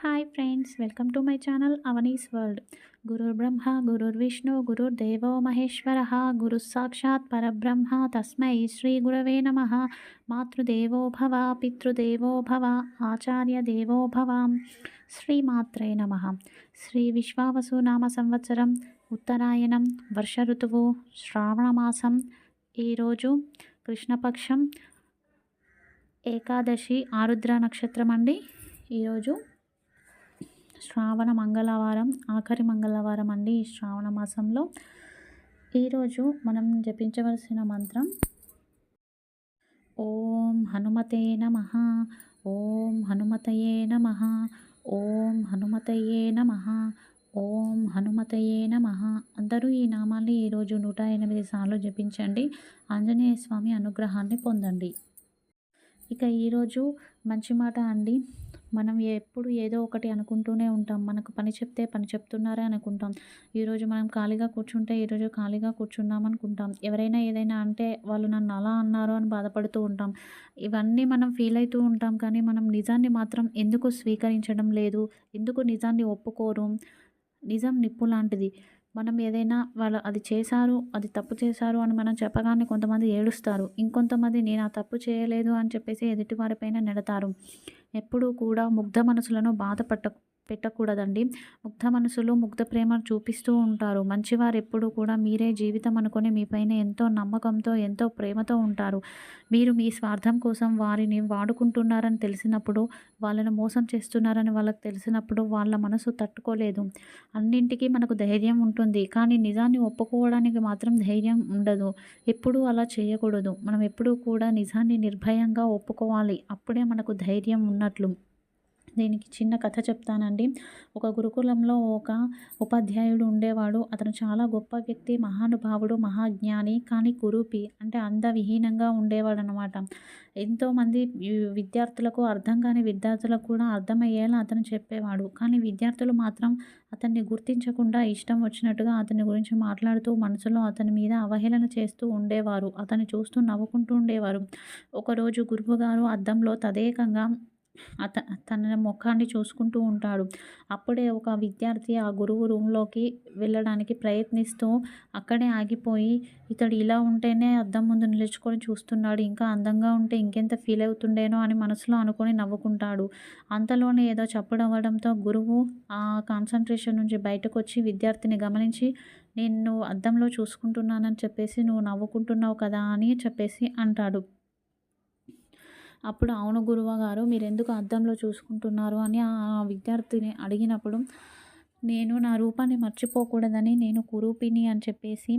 Hi friends welcome to my channel Avani's world. గురుర్ బ్రహ్మ గురుర్ విష్ణు గురుర్ దేవో మహేశ్వర గురు సాక్షాత్ పరబ్రహ్మ తస్మై శ్రీ గురవే నమ. మాతృదేవో భవ పితృదేవో భవ ఆచార్య దేవో భవ. శ్రీమాత్రే నమ. శ్రీ విశ్వావసు నామ సంవత్సరం ఉత్తరాయణం వర్ష ఋతువు శ్రావణమాసం ఈరోజు కృష్ణపక్షం ఏకాదశి ఆరుద్ర నక్షత్రం అండి. ఈరోజు శ్రావణ మంగళవారం ఆఖరి మంగళవారం అండి ఈ శ్రావణ మాసంలో. ఈరోజు మనం జపించవలసిన మంత్రం ఓం హనుమతే నమ ఓం హనుమతయే నమ ఓం హనుమతయే నమ ఓం హనుమతయే నమ. అందరూ ఈ నామాన్ని ఈరోజు నూట ఎనిమిది సార్లు జపించండి. ఆంజనేయ స్వామి అనుగ్రహాన్ని పొందండి. ఇక ఈరోజు మంచి మాట అండి. మనం ఎప్పుడు ఏదో ఒకటి అనుకుంటూనే ఉంటాం. మనకు పని చెప్తే పని చెప్తున్నారే అనుకుంటాం. ఈరోజు మనం ఖాళీగా కూర్చుంటే ఈరోజు ఖాళీగా కూర్చున్నాం అనుకుంటాం. ఎవరైనా ఏదైనా అంటే వాళ్ళు నన్ను అలా అన్నారు అని బాధపడుతూ ఉంటాం. ఇవన్నీ మనం ఫీల్ అవుతూ ఉంటాం కానీ మనం నిజాన్ని మాత్రం ఎందుకు స్వీకరించడం లేదు? ఎందుకు నిజాన్ని ఒప్పుకోరు? నిజం నిప్పు లాంటిది. మనం ఏదైనా వాళ్ళు అది చేశారు అది తప్పు చేశారు అని మనం చెప్పగానే కొంతమంది ఏడుస్తారు. ఇంకొంతమంది నేను ఆ తప్పు చేయలేదు అని చెప్పేసి ఎదుటివారిపైన నెడతారు. ఎప్పుడూ కూడా ముగ్ధ మనసులను బాధపట్టకు పెట్టకూడదండి. ముగ్ధ మనసులు ముగ్ధ ప్రేమను చూపిస్తూ ఉంటారు. మంచివారు ఎప్పుడూ కూడా మీరే జీవితం అనుకొని మీపైన ఎంతో నమ్మకంతో ఎంతో ప్రేమతో ఉంటారు. మీరు మీ స్వార్థం కోసం వారిని వాడుకుంటున్నారని తెలిసినప్పుడు వాళ్ళను మోసం చేస్తున్నారని వాళ్ళకి తెలిసినప్పుడు వాళ్ళ మనసు తట్టుకోలేదు. అన్నింటికీ మనకు ధైర్యం ఉంటుంది. కానీ నిజాన్ని ఒప్పుకోవడానికి మాత్రం ధైర్యం ఉండదు. ఎప్పుడూ అలా చేయకూడదు. మనం ఎప్పుడూ కూడా నిజాన్ని నిర్భయంగా ఒప్పుకోవాలి. అప్పుడే మనకు ధైర్యం ఉన్నట్లు. దీనికి చిన్న కథ చెప్తానండి. ఒక గురుకులంలో ఒక ఉపాధ్యాయుడు ఉండేవాడు. అతను చాలా గొప్ప వ్యక్తి మహానుభావుడు మహాజ్ఞాని కానీ కురూపి అంటే అందవిహీనంగా ఉండేవాడు అనమాట ఎంతోమంది విద్యార్థులకు అర్థం కాని విద్యార్థులకు కూడా అర్థమయ్యేలా అతను చెప్పేవాడు. కానీ విద్యార్థులు మాత్రం అతన్ని గుర్తించకుండా ఇష్టం వచ్చినట్టుగా అతని గురించి మాట్లాడుతూ మనసులో అతని మీద అవహేళన చేస్తూ ఉండేవారు. అతన్ని చూస్తూ నవ్వుకుంటూ ఉండేవారు. ఒకరోజు గురువుగారు అద్దంలో తదేకంగా అత తన ముఖాన్ని చూసుకుంటూ ఉంటాడు. అప్పుడే ఒక విద్యార్థి ఆ గురువు రూమ్లోకి వెళ్ళడానికి ప్రయత్నిస్తూ అక్కడే ఆగిపోయి ఇతడు ఇలా ఉంటేనే అద్దం ముందు నిలుచుకొని చూస్తున్నాడు. ఇంకా అందంగా ఉంటే ఇంకెంత ఫీల్ అవుతుండేనో అని మనసులో అనుకొని నవ్వుకుంటాడు. అంతలోనే ఏదో చప్పుడవ్వడంతో గురువు ఆ కాన్సన్ట్రేషన్ నుంచి బయటకు వచ్చి విద్యార్థిని గమనించి నేను అద్దంలో చూసుకుంటున్నానని చెప్పేసి నువ్వు నవ్వుకుంటున్నావు కదా అని చెప్పేసి అంటాడు. అప్పుడు అవును గురువ గారు మీరు ఎందుకు అద్దంలో చూసుకుంటున్నారు అని ఆ విద్యార్థిని అడిగినప్పుడు నేను నా రూపాన్ని మర్చిపోకూడదని నేను కురూపిని అని చెప్పేసి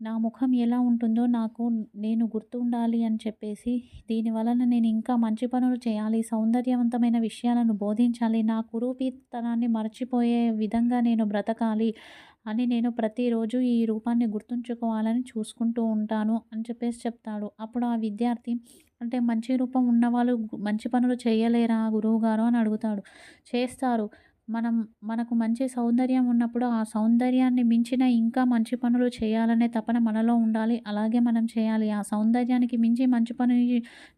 నా ముఖం ఎలా ఉంటుందో నాకు నేను గుర్తుండాలి అని చెప్పేసి దీని వలన నేను ఇంకా మంచి పనులు చేయాలి సౌందర్యవంతమైన విషయాలను బోధించాలి నా కురూపితనాన్ని మర్చిపోయే విధంగా నేను బ్రతకాలి అని నేను ప్రతిరోజు ఈ రూపాన్ని గుర్తుంచుకోవాలని చూసుకుంటూ ఉంటాను అని చెప్పేసి చెప్తాడు. అప్పుడు ఆ విద్యార్థి అంటే మంచి రూపం ఉన్నవాళ్ళు మంచి పనులు చేయలేరా గురువుగారు అని అడుగుతాడు. చేస్తారు. మనం మనకు మంచి సౌందర్యం ఉన్నప్పుడు ఆ సౌందర్యాన్ని మించిన ఇంకా మంచి పనులు చేయాలనే తపన మనలో ఉండాలి. అలాగే మనం చేయాలి. ఆ సౌందర్యానికి మించి మంచి పని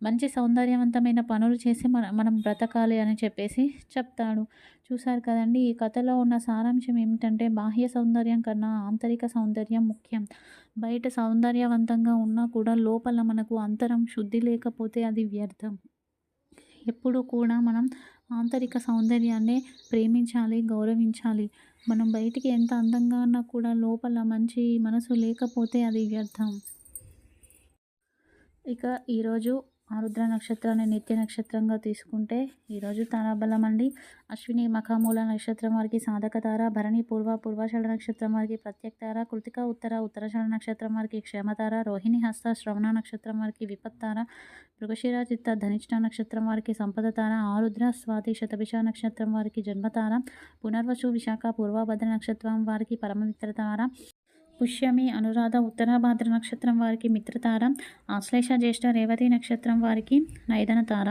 మంచి సౌందర్యవంతమైన పనులు చేసి మన మనం బ్రతకాలి అని చెప్పేసి చెప్తాడు. చూశారు కదండి ఈ కథలో ఉన్న సారాంశం ఏమిటంటే బాహ్య సౌందర్యం కన్నా ఆంతరిక సౌందర్యం ముఖ్యం. బయట సౌందర్యవంతంగా ఉన్నా కూడా లోపల మనకు అంతరం శుద్ధి లేకపోతే అది వ్యర్థం. ఎప్పుడు కూడా మనం ఆంతరిక సౌందర్యాన్ని ప్రేమించాలి గౌరవించాలి. మనం బయటికి ఎంత అందంగా ఉన్నా కూడా లోపల మంచి మనసు లేకపోతే అది వ్యర్థం. ఇక ఈరోజు ఆరుద్ర నక్షత్రాన్ని నిత్య నక్షత్రంగా తీసుకుంటే ఈరోజు తారాబలం అండి అశ్విని మఖామూల నక్షత్రం వారికి సాధక తార భరణి పూర్వ పూర్వాషాఢ నక్షత్రం వారికి ప్రత్యేక తార కృతిక ఉత్తర ఉత్తరాషాఢ నక్షత్రం వారికి క్షేమతార రోహిణి హస్త శ్రవణ నక్షత్రం వారికి విపత్తార మృగశిర చిత్త ధనిష్ట నక్షత్రం వారికి సంపద తార ఆరుద్ర స్వాతి శతభిష నక్షత్రం వారికి జన్మతార పునర్వసు విశాఖ పూర్వభద్ర నక్షత్రం వారికి పరమమిత్ర తార పుష్యమి అనురాధ ఉత్తరాభాద్ర నక్షత్రం వారికి మిత్రతార ఆశ్లేష జ్యేష్ఠ రేవతి నక్షత్రం వారికి నైదన తార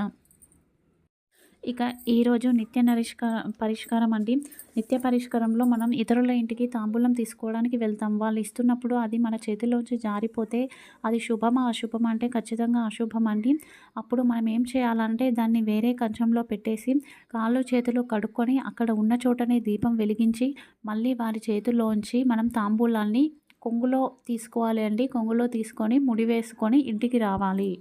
ఇక ఈరోజు నిత్య నరిష్కార పరిష్కారం అండి. నిత్య పరిష్కారంలో మనం ఇతరుల ఇంటికి తాంబూలం తీసుకోవడానికి వెళ్తాం. వాళ్ళు ఇస్తున్నప్పుడు అది మన చేతిలోంచి జారిపోతే అది శుభమా అశుభమా అంటే ఖచ్చితంగా అశుభం అండి. అప్పుడు మనం ఏం చేయాలంటే దాన్ని వేరే కంచంలో పెట్టేసి కాళ్ళు చేతులు కడుక్కొని అక్కడ ఉన్న చోటనే దీపం వెలిగించి మళ్ళీ వారి చేతుల్లోంచి మనం తాంబూలాన్ని కొంగులో తీసుకోవాలి అండి. కొంగులో తీసుకొని ముడి వేసుకొని ఇంటికి రావాలి.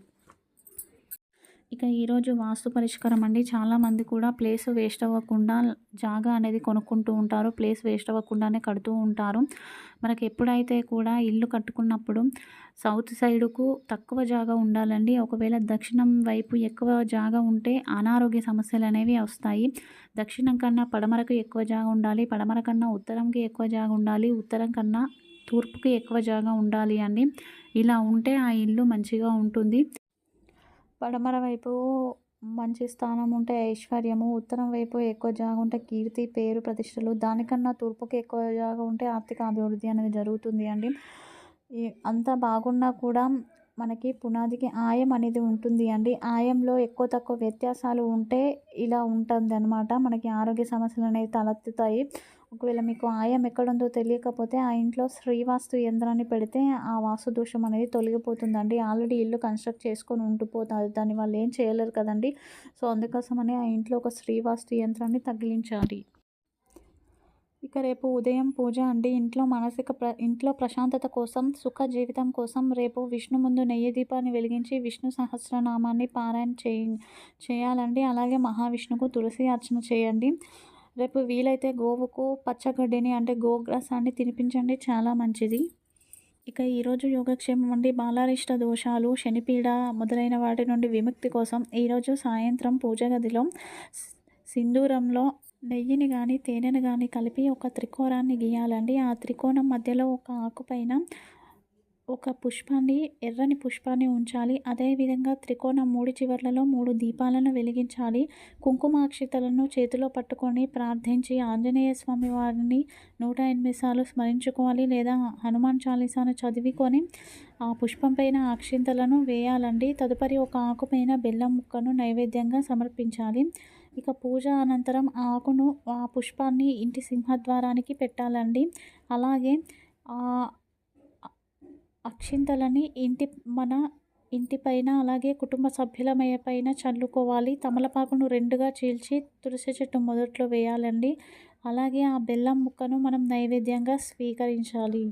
ఇక ఈరోజు వాస్తు పరిష్కారం అండి. చాలామంది కూడా ప్లేస్ వేస్ట్ అవ్వకుండా జాగా అనేది కొనుక్కుంటూ ఉంటారు. ప్లేస్ వేస్ట్ అవ్వకుండానే కడుతూ ఉంటారు. మనకి ఎప్పుడైతే కూడా ఇల్లు కట్టుకున్నప్పుడు సౌత్ సైడుకు తక్కువ జాగా ఉండాలండి. ఒకవేళ దక్షిణం వైపు ఎక్కువ జాగా ఉంటే అనారోగ్య సమస్యలు అనేవి వస్తాయి. దక్షిణం కన్నా పడమరకు ఎక్కువ జాగా ఉండాలి. పడమర కన్నా ఉత్తరంకి ఎక్కువ జాగా ఉండాలి. ఉత్తరం కన్నా తూర్పుకి ఎక్కువ జాగా ఉండాలి అండి. ఇలా ఉంటే ఆ ఇల్లు మంచిగా ఉంటుంది. పడమర వైపు మంచి స్థానం ఉంటే ఐశ్వర్యము ఉత్తరం వైపు ఎక్కువ జాగా ఉంటే కీర్తి పేరు ప్రతిష్టలు దానికన్నా తూర్పుకి ఎక్కువ జాగా ఉంటే ఆర్థిక అభివృద్ధి అనేది జరుగుతుంది అండి. అంత బాగున్నా కూడా మనకి పునాదికి ఆయం అనేది ఉంటుంది అండి. ఆయంలో ఎక్కువ తక్కువ వ్యత్యాసాలు ఉంటే ఇలా ఉంటుంది అనమాట మనకి ఆరోగ్య సమస్యలు అనేవి తలెత్తుతాయి. ఒకవేళ మీకు ఆయం ఎక్కడుందో తెలియకపోతే ఆ ఇంట్లో శ్రీవాస్తు యంత్రాన్ని పెడితే ఆ వాస్తు దోషం అనేది తొలగిపోతుందండి. ఆల్రెడీ ఇల్లు కన్స్ట్రక్ట్ చేసుకొని ఉండిపోతారు. దాని వాళ్ళు ఏం చేయలేరు కదండి. సో అందుకోసమని ఆ ఇంట్లో ఒక శ్రీవాస్తు యంత్రాన్ని తగిలించాలి. ఇక రేపు ఉదయం పూజ అండి. ఇంట్లో మానసిక ప్ర ఇంట్లో ప్రశాంతత కోసం సుఖ జీవితం కోసం రేపు విష్ణు ముందు నెయ్యి దీపాన్ని వెలిగించి విష్ణు సహస్రనామాన్ని పారాయణ చేయ చేయాలండి. అలాగే మహావిష్ణుకు తులసి అర్చన చేయండి. రేపు వీలైతే గోవుకు పచ్చగడ్డిని అంటే గోగ్రాసాన్ని తినిపించండి. చాలా మంచిది. ఇక ఈరోజు యోగక్షేమం అండి. బాలారిష్ట దోషాలు శనిపీడ మొదలైన వాటి నుండి విముక్తి కోసం ఈరోజు సాయంత్రం పూజ గదిలో సింధూరంలో నెయ్యిని కానీ తేనెను కానీ కలిపి ఒక త్రికోణాన్ని గీయాలండి. ఆ త్రికోణం మధ్యలో ఒక ఆకుపైన ఒక పుష్పాన్ని ఎర్రని పుష్పాన్ని ఉంచాలి. అదేవిధంగా త్రికోణం మూడు చివర్లలో మూడు దీపాలను వెలిగించాలి. కుంకుమాక్షితలను చేతిలో పట్టుకొని ప్రార్థించి ఆంజనేయ స్వామి వారిని నూట ఎనిమిది సార్లు స్మరించుకోవాలి లేదా హనుమాన్ చాలీసాను చదివికొని ఆ పుష్పం పైన అక్షింతలను వేయాలండి. తదుపరి ఒక ఆకుపైన బెల్లం ముక్కను నైవేద్యంగా సమర్పించాలి. ఇక పూజ అనంతరం ఆ ఆకును ఆ పుష్పాన్ని ఇంటి సింహద్వారానికి పెట్టాలండి. అలాగే అక్షింతలని ఇంటి మన ఇంటిపైన అలాగే కుటుంబ సభ్యుల పైన చల్లుకోవాలి. తమలపాకును రెండుగా చీల్చి తులసి చెట్టు మొదట్లో వేయాలండి. అలాగే ఆ బెల్లం ముక్కను మనం నైవేద్యంగా స్వీకరించాలి.